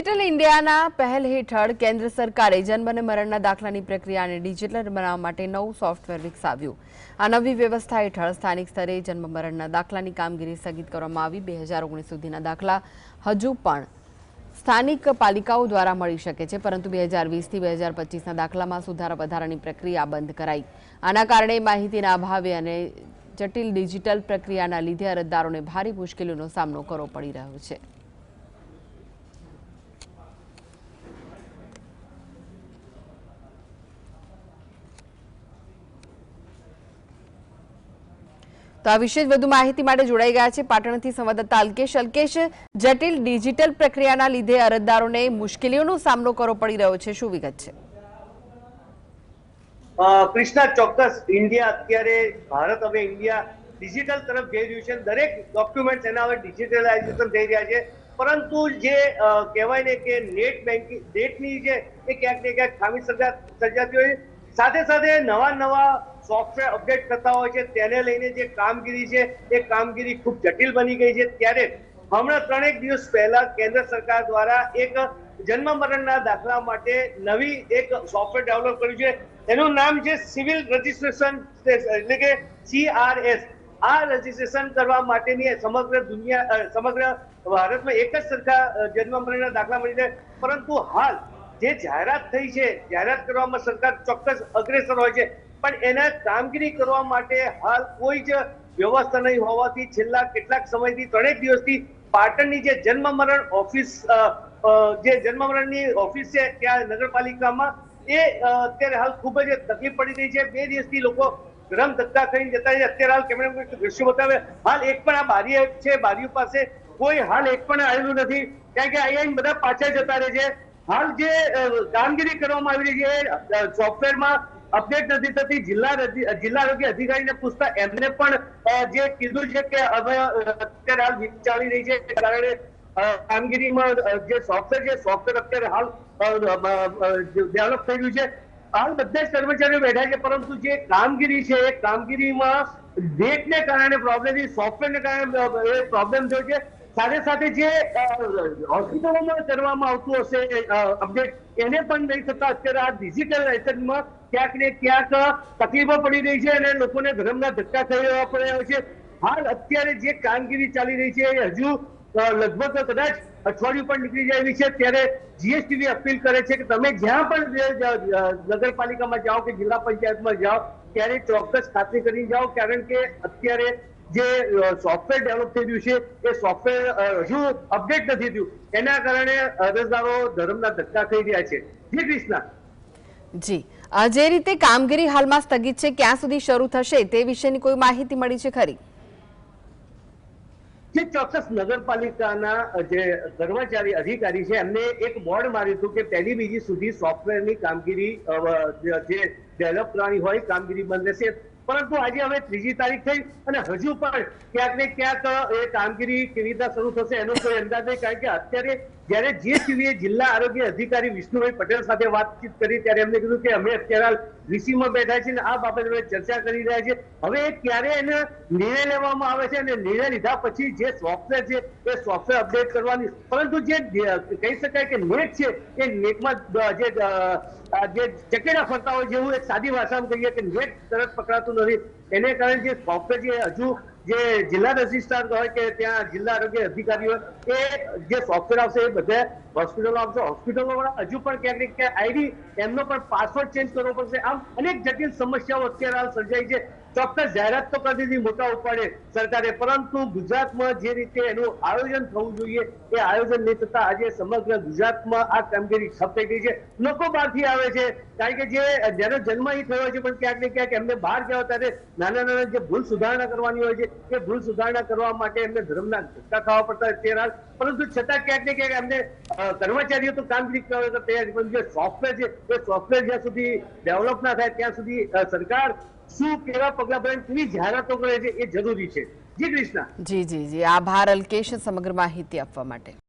Digital ઇન્ડિયાના પહેલ હેઠળ કેન્દ્ર સરકારે જન્મ અને મરણના દાખલાની પ્રક્રિયાને ડિજિટલ બનાવવા માટે નવું સોફ્ટવેર વિકસાવ્યું. આ નવી વ્યવસ્થા હેઠળ સ્થાનિક સ્તરે જન્મ, મરણના દાખલાની કામગીરી સ્થગિત કરવામાં આવી. બે હજાર ઓગણીસ સુધીના દાખલા હજુ પણ સ્થાનિક પાલિકાઓ દ્વારા મળી શકે છે, પરંતુ બે હજાર વીસથી બે હજાર પચીસના દાખલામાં સુધારા વધારાની પ્રક્રિયા બંધ કરાઈ. આના કારણે માહિતીના અભાવે અને જટિલ ડિજિટલ પ્રક્રિયાના લીધે અરજદારોને ભારે મુશ્કેલીઓનો સામનો કરવો પડી રહ્યો છે. તો આ વિશે વધુ માહિતી માટે જોડાઈ ગયા છે પાટણથી સંવાદદાતા અલ્કેશ. અલ્કેશ, જટિલ ડિજિટલ પ્રક્રિયાના લીધે અરજદારોને મુશ્કેલીઓનો સામનો કરવો પડી રહ્યો છે. શું વિગત છે? ક્રિષ્ના ચોક્કસ. ઇન્ડિયા અત્યારે, ભારત હવે ઇન્ડિયા ડિજિટલ તરફ જઈ રહ્યું છે દરેક ડોક્યુમેન્ટ એના હવે ડિજિટલાઇઝેશન થઈ રહ્યા છે. પરંતુ જે કહેવાય ને કે નેટ બેન્કિંગ નેટની જે ક્યાંક ને ક્યાંક ખામી સર્જા, સર્જાતી હોય સાથે સાથે નવા નવા સોફ્ટવેર અપડેટ કરતા હોય છે, તેને લઈને જે કામગીરી છે, એ કામગીરી ખૂબ જટિલ બની ગઈ છે. ત્યારે હમણાં ત્રણેક દિવસ પહેલા કેન્દ્ર સરકાર દ્વારા એક જન્મ મરણના દાખલા માટે નવી એક સોફ્ટવેર ડેવલપ કર્યું છે. એનું નામ છે સિવિલ રજિસ્ટ્રેશન એટલે કે સીઆરએસ આ રજિસ્ટ્રેશન કરવા માટેની સમગ્ર દુનિયા સમગ્ર ભારતમાં એક જ સરખા જન્મ મરણના દાખલા મળી છે. પરંતુ હાલ જે જાહેરાત થઈ છે, જાહેરાત કરવામાં સરકાર ચોક્કસ અગ્રેસર હોય છે. પણ એના કામગીરી કરવા માટે હાલ કોઈ જ વ્યવસ્થા નહીં હોવાથી છેલ્લા કેટલાક સમયથી ત્રણેક દિવસથી પાટણની જે જન્મ મરણ ઓફિસ જે જન્મ મરણની ઓફિસ છે ત્યાં નગરપાલિકામાં, એ અત્યારે હાલ ખૂબ જ તકલીફ પડી રહી છે. બે દિવસથી લોકો ગરમ ધક્કા ખાઈને જતા છે. અત્યારે હાલ કેમેરા દ્રશ્યો બતાવે. હાલ એક પણ આ બારી છે, બારીઓ પાસે કોઈ હાલ એક પણ આવેલું નથી. કારણ કે અહીંયા બધા પાછા જતા રહે છે. હાલ જે કામગીરી કરવામાં આવી રહી છે સોફ્ટવેરમાં અપડેટ નથી થતી, જિલ્લા જિલ્લા આરોગ્ય અધિકારીને પૂછતા એમને પણ જે કીધું છે કે હવે અત્યારે હાલ ચાલી રહી છે કારણે કામગીરીમાં જે સોફ્ટવેર છે, સોફ્ટવેર અત્યારે હાલ ડેવલપ થઈ રહ્યું છે. હાલ બધા જ કર્મચારીઓ બેઠા છે, પરંતુ જે કામગીરી છે, એ કામગીરીમાં ડેટને કારણે પ્રોબ્લેમ સોફ્ટવેરને કારણે પ્રોબ્લેમ થયો છે. સાથે સાથે જે હોસ્પિટલોમાં કરવામાં આવતું હશે અપડેટ એને પણ નહીં થતા અત્યારે આ ડિજિટલાઇઝેશનમાં ક્યાંક ને ક્યાંક તકલીફો પડી રહી છે અને લોકોને ધર્મના ધક્કા થઈ રહ્યા પડ્યા છે. હાલ અત્યારે જે કામગીરી ચાલી રહી છે એ હજુ લગભગ કદાચ અઠવાડિયું પણ નીકળી જાય એવી છે. ત્યારે જીએસટીવી અપીલ કરે છે કે તમે જ્યાં પણ નગરપાલિકામાં જાઓ કે જિલ્લા પંચાયતમાં જાઓ, ત્યારે ચોક્કસ ખાતરી કરી જાઓ, કારણ કે અત્યારે જે સોફ્ટવેર ડેવલપ થઈ રહ્યું છે એ સોફ્ટવેર હજુ અપડેટ નથી થયું. એના કારણે અરજદારો ધર્મના ધક્કા થઈ રહ્યા છે. જી કૃષ્ણા. જી. જે રીતે કામગીરી હાલમાં સ્થગિત છે ક્યાં સુધી શરૂ થશે તે વિશેની કોઈ માહિતી મળી છે ખરી? જે ચોક્કસ નગરપાલિકાના જે કર્મચારી અધિકારી છે એમને એક બોર્ડ માર્યું હતું કે પહેલી બીજી સુધી સોફ્ટવેરની કામગીરી જે ડેવલપ કરવાની હોય કામગીરી બંધ રહેશે. પરંતુ આજે હવે ત્રીજી તારીખ થઈ અને હજુ પણ ક્યાંક ને ક્યાંક એ કામગીરી કેવી રીતના શરૂ થશે એનો કોઈ અંદાજ નહીં, કારણ કે અત્યારે જ્યારે જીએસટીવીએ જિલ્લા આરોગ્ય અધિકારી વિષ્ણુભાઈ પટેલ સાથે વાતચીત કરી, ત્યારે એમને કીધું કે અમે અત્યારે વીસીમાં બેઠા છીએ અને આ બાબતે અમે ચર્ચા કરી રહ્યા છીએ. હવે ક્યારે એને નિર્ણય લેવામાં આવે છે અને નિર્ણય લીધા પછી જે સોફ્ટવેર છે, એ સોફ્ટવેર અપડેટ કરવાની, પરંતુ જે કહી શકાય કે નેટ છે, એ નેટમાં જે જે ચકેડા ફરતા હોય, જેવું એક સાદી ભાષામાં કહીએ કે નેટ તરત પકડાતું નથી. એને કારણે જે સોફ્ટવેર એ હજુ જે જિલ્લા રજિસ્ટ્રાર હોય કે ત્યાં જિલ્લા આરોગ્ય અધિકારી હોય, એ જે સોફ્ટવેર આવશે, એ બધા હોસ્પિટલો આવશે. હોસ્પિટલો હજુ પણ ક્યાંક ને ક્યાંક આઈડી એમનો પણ પાસવર્ડ ચેન્જ કરવો પડશે. આમ અનેક જટિલ સમસ્યાઓ અત્યારે હાલ સર્જાઈ છે. ચોક્કસ જાહેરાત તો કરી દીધી મોટા ઉપાડે સરકારે, પરંતુ ગુજરાતમાં જે રીતે એનું આયોજન થવું જોઈએ, એ આયોજન નહીં થતા આજે સમગ્ર ગુજરાતમાં આ કામગીરી ઠપ ગઈ છે. લોકો બહારથી આવે છે, કારણ કે જે જેનો જન્મ અહીં થયો છે, પણ ક્યાંક ને ક્યાંક એમને બહાર ગયા ત્યારે નાના નાના જે ભૂલ સુધારણા કરવાની હોય છે, એ ભૂલ સુધારણા કરવા માટે એમને ધર્મના ધક્કા ખાવા પડતા તે હાલ પરંતુ છતાં ક્યાંક ને ક્યાંક એમને કર્મચારીઓ તો કામગીરી કરવા તૈયાર છે, પણ જે સોફ્ટવેર છે, એ સોફ્ટવેર જ્યાં સુધી ડેવલપ ના થાય, ત્યાં સુધી સરકાર શું કેવા પગલા ભરે કેવી જાહેરાતો કરે છે એ જરૂરી છે. જી કૃષ્ણા. જી જી જી. આભાર અલ્કેશ સમગ્ર માહિતી આપવા માટે.